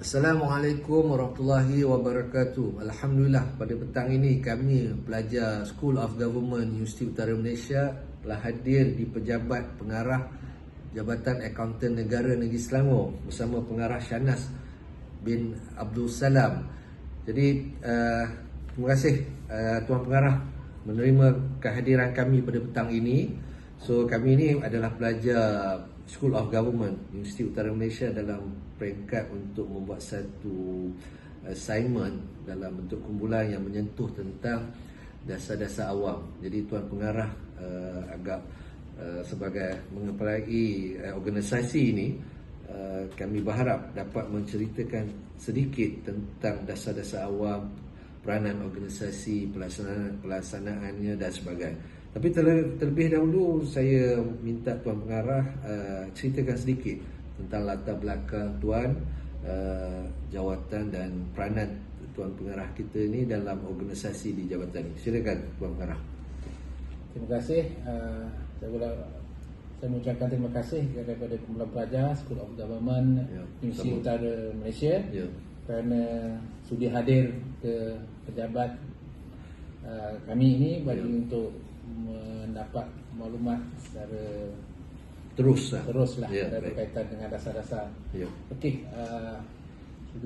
Assalamualaikum warahmatullahi wabarakatuh. Alhamdulillah pada petang ini kami pelajar School of Government Universiti Utara Malaysia telah hadir di pejabat pengarah Jabatan Akaunten Negara Negeri Selangor bersama pengarah Shanas bin Abdul Salam. Jadi uh, terima kasih uh, tuan pengarah menerima kehadiran kami pada petang ini. So kami ini adalah pelajar School of Government Universiti Utara Malaysia dalam peringkat untuk membuat satu assignment dalam bentuk kumpulan yang menyentuh tentang dasar-dasar awam. Jadi tuan pengarah uh, agak uh, sebagai mengepalai uh, organisasi ini uh, kami berharap dapat menceritakan sedikit tentang dasar-dasar awam, peranan organisasi, pelaksanaan pelaksanaannya dan sebagainya. Tapi terlebih dahulu saya minta tuan pengarah uh, ceritakan sedikit tentang latar belakang tuan uh, jawatan dan peranan tuan pengarah kita ini dalam organisasi di jabatan ini. Silakan tuan pengarah. Terima kasih. Uh, saya boleh saya mengucapkan terima kasih kepada kumpulan pelajar School of Government ya, Universiti Utara Malaysia ya. kerana sudi hadir ke pejabat uh, kami ini bagi ya. untuk mendapat maklumat secara terus lah, terus lah ya, berkaitan dengan dasar-dasar. Ya. Okey, uh,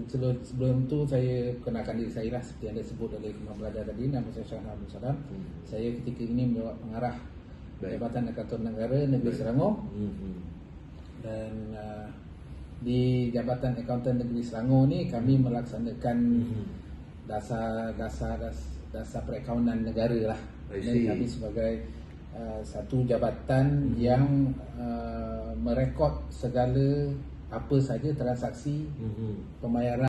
sebelum, sebelum tu saya kenalkan diri saya lah seperti yang disebut oleh Imam Belajar tadi nama saya Syahna Abdul Salam. Hmm. Saya ketika ini menjawab pengarah Baik. Jabatan Akatur Negara Negeri Baik. Selangor. Hmm. Dan uh, di Jabatan Akauntan Negeri Selangor ni kami melaksanakan hmm. dasar dasar dasar, dasar perakaunan negara lah dan kami sebagai uh, satu jabatan hmm. yang uh, merekod segala apa saja transaksi hmm. pembayaran